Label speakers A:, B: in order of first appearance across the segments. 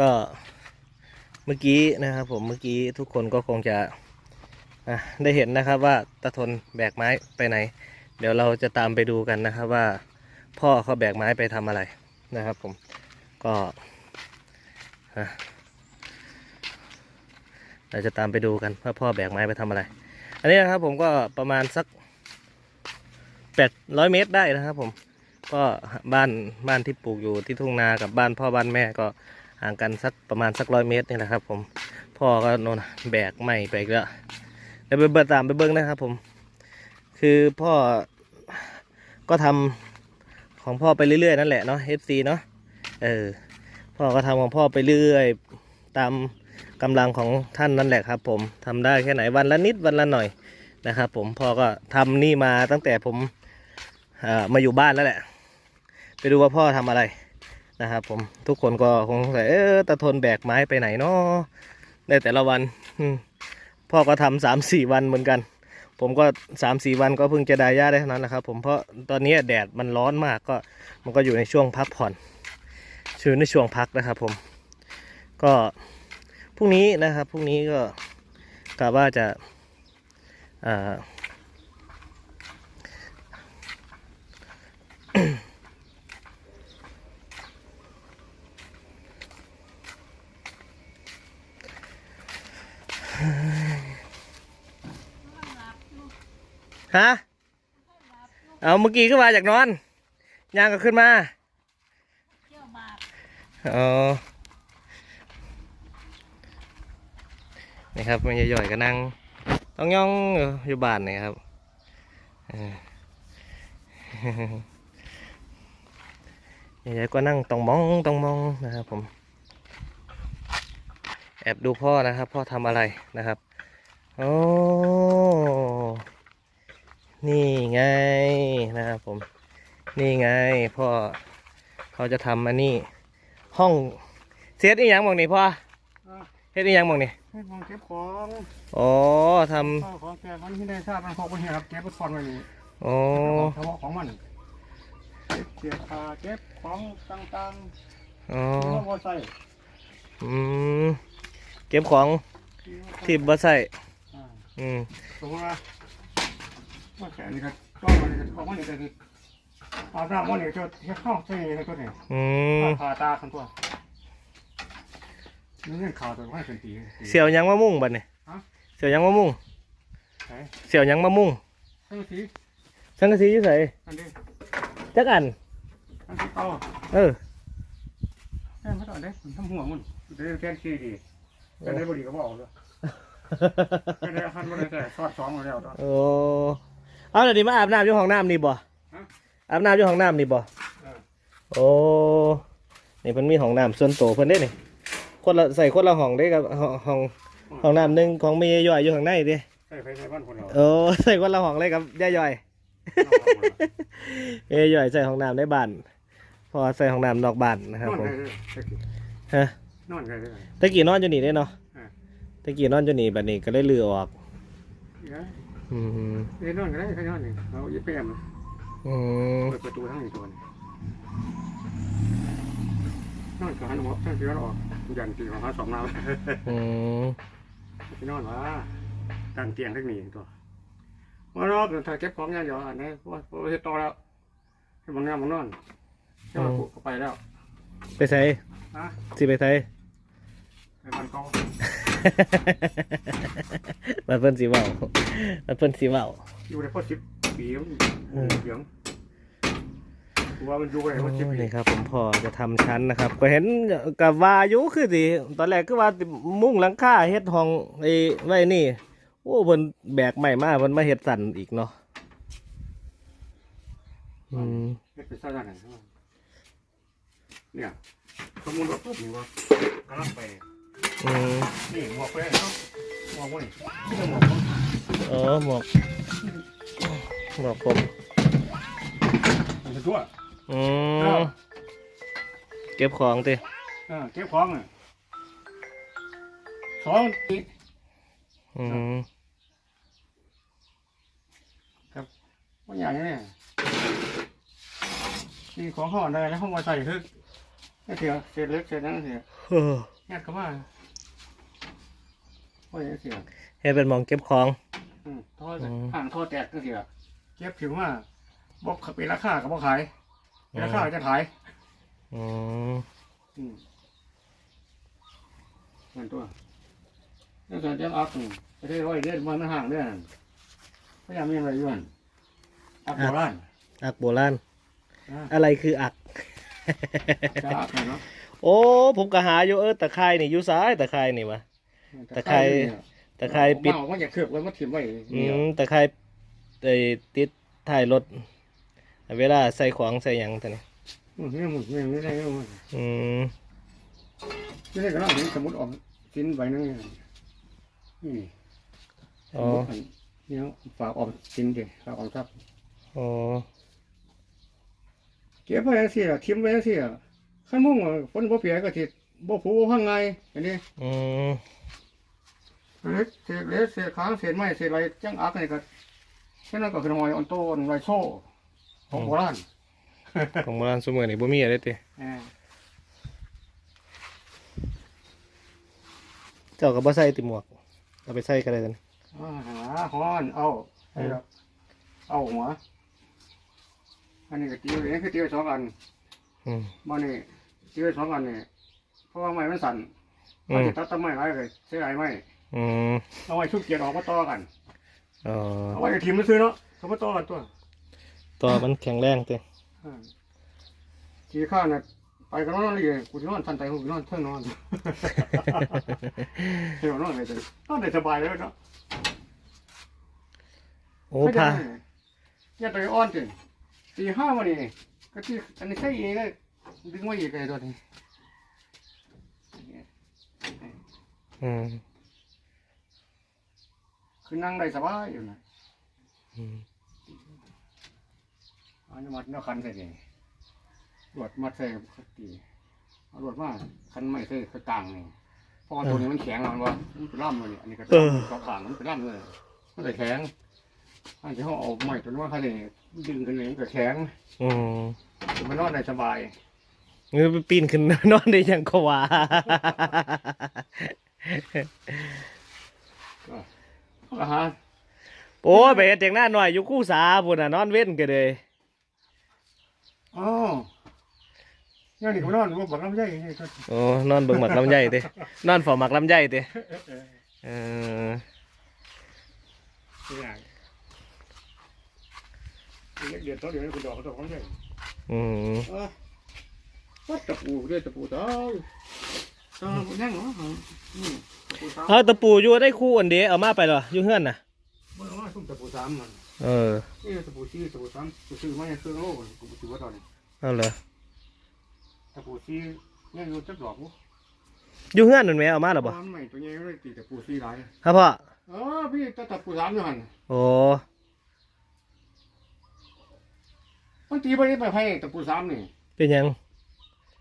A: ก็เมื่อกี้นะครับผมเมื่อกี้ทุกคนก็คงจะได้เห็นนะครับว่าตาทนแบกไม้ไปไหน เดี๋ยวเราจะตามไปดูกันนะครับว่าพ่อเขาแบกไม้ไปทำอะไรนะครับผมก็เราจะตามไปดูกันว่าพ่อแบกไม้ไปทำอะไร อันนี้นะครับผมก็ประมาณสักแปดร้อยเมตรได้นะครับผมก็บ้านบ้านที่ปลูกอยู่ที่ทุ่งนากับบ้านพ่อบ้านแม่ก็ ห่างกันสักประมาณสักร้อยเมตรนี่แหละครับ ผมพ่อก็โนนแบกไม้ไปกแล้วเดี๋ยวไปเบิดตามไปเบิ้งนะครับ ผม คือพ่อก็ทำของพ่อไปเรื่อยๆนั่นแหละเนาะ FC เนาะเออพ่อก็ทำของพ่อไปเรื่อยตามกำลังของท่านนั่นแหละครับ ผมทำได้แค่ไหนวันละนิดวันละหน่อยนะครับ ผมพ่อก็ทำนี่มาตั้งแต่ผมเอ่อมาอยู่บ้านแล้วแหละ ไปดูว่าพ่อทำอะไร นะครับผมทุกคนก็คงสงสัยเออตาทนแบกไม้ไปไหนเนาะในแต่ละวันพ่อก็ทำสามสี่วันเหมือนกัน ผมก็สามสี่วันก็เพิ่งจะได้ย่าได้เท่านั้นแหละครับ ผมเพราะตอนนี้แดดมันร้อนมากก็มันก็อยู่ในช่วงพักผ่อนชื่อในช่วงพักนะครับ ผม ก็พรุ่งนี้นะครับพรุ่งนี้ก็กะว่าจะอ่า ฮะ เอาเมื่อกี้ขึ้นมาจากนอน ยางก็ขึ้นมาอ๋อนี่ครับมันย่อยๆก็นั่ง ต้องย่องอยู่บ้านนี่ครับเออยายๆก็นั่งต้องมองต้องมองนะครับผม แอบดูพ่อนะครับ พ่อทำอะไรนะครับโอ้นี่ไงนะครับผม นี่ไงพ่อเขาจะทำอันนี้ห้องเซตอีหยังมองนี่พ่อเฮ็ดอีหยังมองนี่
B: ให้มองเก็บของ
A: อ๋อท
B: ข้าวของแกมันที่ได้ทราบมันของคนเหียครับเก็บไปซ่อนไว้นี่ำ
A: อ๋อ
B: เฉพาะของมันเก็บเสียผ้าเก็บของต่าง
A: อ๋อ
B: ๆที่ว่าบ่ใส่
A: อืม เก็บของที่บ่ใส่
B: อ่า
A: อืม
B: สมมติว่าว่าแกนี่ก็ต้องมันก็ของมันนี่ก็คืออาบน้ำมันนี่จะเฮ็ดข้าวใส่ในตัวนี้
A: อืม
B: ผ่าตาคันตัวนี่เรื่องข่าวตัวว่าเป็นปี
A: เสี่ยวหยังมามุ่งบัดนี่
B: ฮะ
A: เสี่ยวหยังมามุ่ง
B: ไหน
A: เสี่ยวหยังมามุ่ง
B: ทั้งสี
A: สังกะสีอยู่ไส
B: อันนี้
A: จักอัน
B: อันที่เก่า
A: เออ
B: แม่มาต่อเด้ทำหัวมันเดี๋ยวแกนขี้ดี แต่ได้บดีก็บอกเลยไม่ได้คันบ่ได้แต่ซอดสองมาแล้วตอน
A: โอ้เอาเดี๋ยวนี้มาอาบน้ำอยู่ห้องน้ำนี่บ่
B: ฮะ
A: อาบน้ำอยู่ห้องน้ำนี่บ่
B: เออ
A: โอ้นี่เพิ่นมีห้องน้ำส่วนตัวเพิ่นได้นี่คนละใส่คนละห้องได้กับห้องห้องห้องน้ำหนึ่งของมีย่อยอยู่ข้างในดิ
B: ใส่ไฟใส่บ้านคนเรา
A: โอ้ใส่คนละห้องเลยกับย่าย่อยเอ้ย่อยใส่ห้องน้ำในบ้านพอใส่ห้องน้ำนอกบ้านนะครับ
B: นอน
A: ผม
B: ได้เลยตะกี้
A: ฮะ
B: นอนได้เลย
A: ตะกี้นอนอยู่นี่ได้เนาะ
B: อ่า
A: ตะกี้นอนอยู่นี่บัดนี้ก็ได้เลือออก
B: เดี๋ยว
A: อืม
B: เดี๋ยวนอนก็ได้แค่นอนนี่เราอีแปม
A: อืม
B: เปิดประตูทั้งอีกตัวนี่นอนก็หันหัวทั้งที่นอนออกยันตีของหาสองเรา
A: อืม
B: ที่นอนว่าตั้งเตียงทั้งนี้ตัวว่านอนถ้าเก็บของยาหยออันนี้ว่าว่าเฮ็ดต่อแล้วให้มันงามมันนอนเจ้าก็ไปแล้ว
A: ไปใส่
B: ฮะ
A: สิไปใส่
B: ไปบ้านเก่า
A: มาเพิ่นสิเว้ามาเพิ่นสิเว้า
B: อยู่ได้พอสิบปีแล้ว
A: เออ
B: เสียงกูว่ามันอยู่ได้พอสิบ
A: โอ้ย
B: ปี
A: นี่ครับผมพอจะทำชั้นนะครับ ก็เห็นกับวาอยุคือสิตอนแรกก็ว่าสิมุ่งหลังคาเฮ็ดห้องไอ้ไว้นี่ โอ้เพิ่นแบกใหม่มาเพิ่นมาเฮ็ดสั่นอีกเนาะอืม
B: เฮ็ดเป็นสร้างไหนเนี่ยสมมุติว่าปุ๊บนี่ว่ากำลังไป
A: อืม
B: นี่หมวกไปเนาะหมวกวะนี่ที่จะหมวกผม
A: เออหมวกหมวกผม
B: มันจะตัว
A: อืมเก็บของติ
B: เออเก็บของอะสองปี
A: อืม
B: ว่าอย่างนี้เนี่ยนี่ของห่อได้แล้วห้องมาใส่คือนั่นเสียเศษเล็กเศษนั้นเสีย
A: เออ
B: งัดเข้ามา โอ้ยเสีย
A: เฮ็ดเป็นหมองเก็บของ
B: อืมท่อ
A: อืม
B: ห่างท่อแตกนั่นเสียเก็บถึงว่าบอกเป็นราคากับบอกขายเป็นราคาจะขาย
A: อืม
B: อืมนั่นตัวนั่นส่วนจังอักนี่ประเทศร้อยเดือนมันห่างเดือนพยายามมีอะไรอยู่นั่นอักโบราณ
A: อักโบราณ
B: อ่า
A: อะไรคืออัก
B: จะอักหน่อยเนาะ
A: โอ้ ผมก็หาอยู่เออตะไคร่นี่อยู่ซ้ายตะไคร่นี่วะ ตะไคร้ตะไคร่ปิด
B: เมามันจะเคลือบไว้มันถิ่มไว้
A: อืมตะไคร่ไอ้ติดท้ายรถเวลาใส่ของใส่หยังตัวนี้
B: อืมนี่มันไม่ไม่ได้ไม่ได้
A: อืม
B: ไม่ได้ก็ต้องเห็นสมมติออกชิ้นใบนึงนี่นี่
A: อ๋อ
B: นี่ฝากออกชิ้นเดียวฝากออกทับ
A: อ๋อ
B: เก็บไว้ยังสิล่ะทิ้มไว้ยังสิล่ะขั้นมุ่งอะฝนบ่เปียกก็สิบ่ผูบ่พังไงอันนี้
A: อืม
B: เล็กเศษเล็กเศษค้างเศษไม้เศษอะไรจังอักนี่ก็แค่นั้นก็คือหอยออนโต้นไรโซ่ของโบราณ
A: ของโบราณสมัยนี่บ่มีอะไรติ
B: เออ
A: เจ้าก็บ่ใส่ติหมวกเอาไปใส่กันเลยกัน
B: อ่าหาฮ้อนเอาเอาละเอาหัวอันนี้ก็ตีไว้นี่คือตีไว้สองอัน
A: อืม
B: บ่นี่ตีไว้สองอันนี่เพราะว่าไม้มันสั่น
A: อื
B: มัน
A: ม
B: จะตัดต้นไม้ไว้เลยเสียดายไม้
A: อืม
B: เอาไว้ชุบเกียร์ออกมาต่อกัน
A: อ๋อ
B: เอาไว้ทีมมันซื้อเนาะเขามาต่อกันตัว
A: ตัวมันแข็งแรงติ
B: อ่าทีข้าวน่ะไปกันนอนเลยกูจะนอนทันใจกูจะนอนเท่งนอน เที่ยวนอนเลยจ้ะนอนได้สบายเลยเนาะ
A: โอ้
B: ไม่ได้
A: พา
B: เนี่ยตัวอ่อนจริงตีห้าวันนี้ก็ที่อันนี้ใช่เองเลยดึงไว้อีกเลยตัวนี้
A: อืม
B: คือนั่งได้สบายอยู่นะ
A: อืม
B: อันนี้มัดเนื้อคันใส่นี่รวดมัดใส่ตีเอารวดมาคันไม่ใส่กระตังนี่เพราะว่าตัวนี้มันแข็งมันว่ามันเป็นล่ำเลยอันนี้ก็สองขางมันเป็นล่ำเลยมันเลยแข็งอันที่เขาเอาไม้ตัวนี้ว่าคันนี้ดึงกันเลยมันก็แข็ง
A: อืม
B: มันนอนได้สบาย
A: เงยไปปีนขึ้นนอนได้ยังกว่า
B: ก็หา
A: โอ้ยไปเฮ็ดจังหน้าหน่อยอยู่คู่สาพุ่นน่ะนอนเว้นกันเลย
B: อ๋อเนี่ยนี่ก็นอนรูปบักน้ำใหญ่นี่ก็
A: โอ้นอนเบิ่งหมักลำไยตินอนเฝ้าหมักลำไยติเออ
B: ตัวอย่างเด็กเดือดตัวเดียวคุณดอกเขาต้องเขาใหญ่
A: อืม
B: เออวัดตะปูด้วยตะปูตายตาบุญยังเหรออืมตะปูสาม
A: เอาตะปูอยู่ได้คู่อันเดียวเอามาไปเหรออยู่เฮือนน่ะ
B: เมื่อวานซุ่มตะปูสามมัน
A: เออ
B: นี่ตะปูซี่ตะปูสามตะปูซี่ไม่ใช่เครื่องโลกตะปูซี่ว่าตอนนี้
A: เอาเหรอ
B: ตะปูซี่เนี่ยอยู่จักดอกบุ
A: อยู่เฮือนนั่นแหมเอามาเหรอบ่
B: มันใหม่ตัวนี้ไม่ได้ตีตะปูซี่หลาย
A: ครับพ่อ
B: เออพี่ตะปูสามอยู่หัน
A: โอ้
B: มันตีไปนี่ไปให้ตะปูสามนี่
A: เป็นหยัง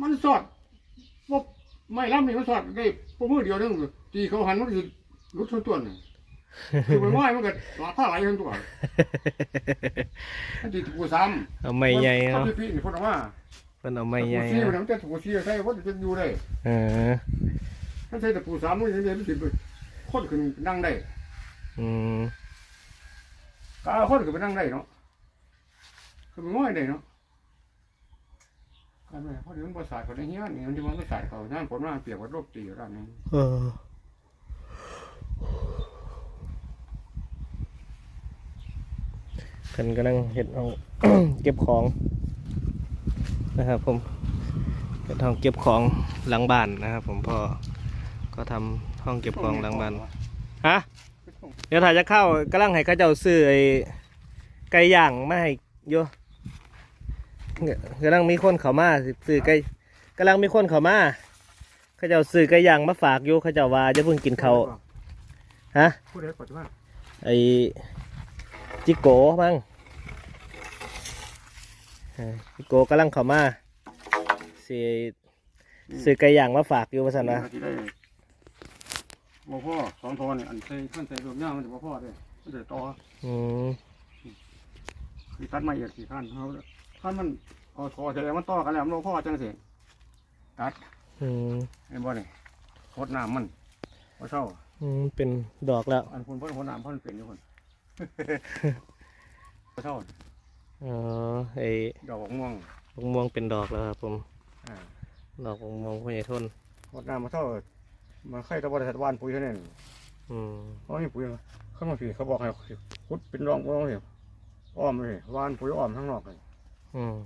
B: มันสอดว่า ไม่ล้ำนี่มันสอดได้พวกมือเดียวนึงตีเขาหันมันคือรุดทั้งตัวนี่คือมันว่ายมันก็หลาผ้าไหลทั้งตัวมันตีตะปูสาม
A: เอาไม่ใหญ่
B: เขา
A: เอา
B: พี่พี่นี่พูดออกมา
A: เพิ่นเอาไม่
B: ตะ
A: ให
B: ปู
A: ญ่
B: ซี่
A: เอา
B: มันจะตะปูซี่ใช่ว่าจะอยู่ได้
A: เออ
B: ถ้าใช้ตะปูสามมันจะเรียนรู้สึกคนขึ้นนั่งได้
A: อืม
B: ก็เอาคนขึ้นไปนั่งได้เนาะคือมันง่อยได้เนาะ ก็ไม่เพราะเดี๋ยวมันภาษาเขาได้เฮี้ยนี่มันจะมันไม่สายเขาน้ำฝนมาเปียกวัดโรคตีอยู่ด้านนี้
A: เออเพิ่นกำลังเฮ็ดห้องเก็บของนะครับผมเฮ็ดห้องเก็บของหลังบ้านนะครับ ผมพ่อก็ทำห้องเก็บของหลังบ้านฮะเดี๋ยวถ่ายจะเข้ากำลังให้เข้าเจ้าซื้อไอ้ไก่ย่างมาให้โย กำลังมีคนเขามาซื้อไก่กำลังมีคนเขามาเข้าเจ้าซื้อไก่ย่างมาฝากอยู่เข้าเจ้าว่าจะเพิ่งกินเขาวฮะ
B: พูดได้ก่อนว่า
A: ไอ้จิโก้มั้งเออจิโก้กำลังเขามาซื้อซื้อไก่ย่างมาฝากอยู่ว่าสันนะ
B: ที่ได้บ่พ่อสองทอเนี่ยอันใส่ขั้นใส่รวมย่างมันจะบ่พ่อเด้มันจะต่อ
A: อืม
B: คือขั้นมาเอียดสี่ขั้นเขา ขั้นมันเอาทอเสร็จแล้วมันต่อกันแล้วมันบ่พ่อจังสิตัด
A: อืม
B: ไอ้บ่นี่โคตรน้ำมันบ่เศร้า
A: อืมเป็นดอกแล้ว
B: อันคุณเพิ่นโคตรน้ำเพิ่นเป็นอยู่คนบ่เศร้า
A: อ๋อไอ้
B: ดอกม่วง
A: มะม่วงเป็นดอกแล้วครับผม
B: อ่า
A: ดอกมะม่วงพ่อใหญ่ทน
B: โคตรน้ำบ่เศร้ามันเคยตะบ่ได้สัตว์วานปุ๋ยเท่านั้น
A: อืม
B: เขาให้ปุ๋ยข้างนอกสิเขาบอกให้ขุดเป็นร่องร่องสิอ้อมเลยหวานปุ๋ยอ้อมข้างนอกเลย
A: อืม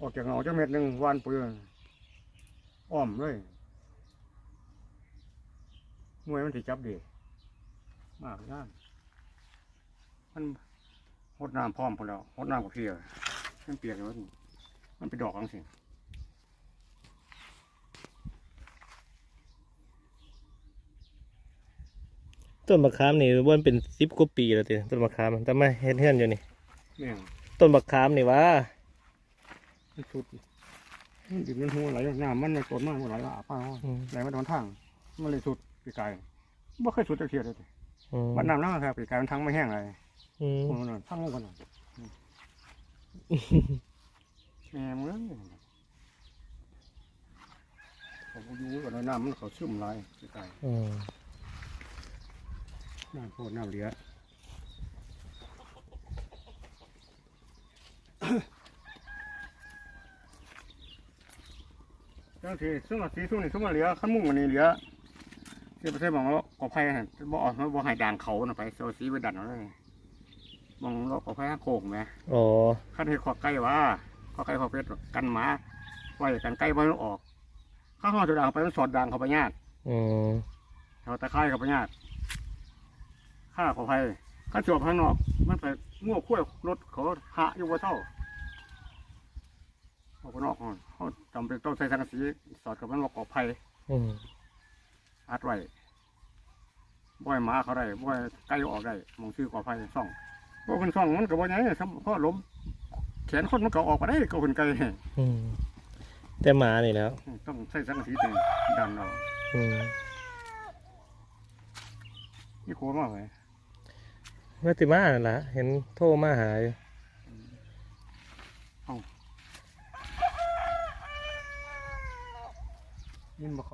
B: ออกจากเงาจักเม็ดหนึ่งหวานปุ๋ยอ้อมเลยมวยมันถิจับดีมากย่านมันหดน้ำพร้อมพอแล้วหดน้ำกับเพียมันเปียกเลยมันมันเป็นดอกจังสิ
A: ต้นมะขามนี่ว่ามันเป็นสิบกว่าปีแล้วติต้นมะขามแต่ไม่เฮ็ดเฮือนอยู่นี่
B: เนี่ย
A: ต้นมะขามนี่วะ
B: มันสุดมันดิบมันหัวไหลน้ำมันมันกดมากมันไหลอาป้า
A: อืม
B: ไหลมาตอนทางมันเลยสุดปีกายบ่เคยสุดตะเคียนเลย
A: อืม
B: บ้านน้ำน้ำครับปีกายมันทั้งไม่แห้งเลย
A: อืม
B: โอ้โหนั่นทั้งลงกันนั่นแม่มึงผมก็อยู่กับน้ำมันเขาซึมไหลปีกาย
A: อืม
B: น้ำโคตรน้ำเหลือ จังทีซึ่งสีซึ่งนี่ซึ่งมันเหลือขั้นมุ่งอันนี้เหลือที่ประเทศบอกว่ากอไผ่ฮะบ่ออกบ่ให้ด่างเขาน่ะไปโซซีไปดันเอาเลยมองรอบกอไผ่โค้งไหม
A: อ๋อ
B: ขั้นให้ขอไก่ว่าขอไก่ขอเป็ดกันหมาไว้กันไก่ไม่ออก ข้าวหอจุดด่างไปมันสอดด่างเขาไปญาติ
A: อืม
B: เขาตะไคร้เขาไปญาติข้าขอไผ่ข้าจวบข้างนอก มันไปง่วคุ้ยรถเขาหะอยู่ว่าเท่า เขาไปนอกก่อนเขาจำเป็นต้องใส่สังกะสีสอดกับมันว่าขอไผ่
A: อืม
B: อัดไว้บ่อยหมาเขาได้บ่อยไก่ออกได้มองชื่อขอไผ่ซ่องพวกคนซ่องมันก็บ่ใหญ่ซ้ำเพราะล้มแขนคนมันก็ออกมาได้ก็คนไก่
A: อืมแต่หมานี่แล้ว
B: ต้องใส่สังกะสีเต็มดันเอา
A: อืม
B: นี่โคตรมากเลย
A: ว่าติมานั่นล่ะเห็นโทรมาหาอยู่
B: ยินบ่เขา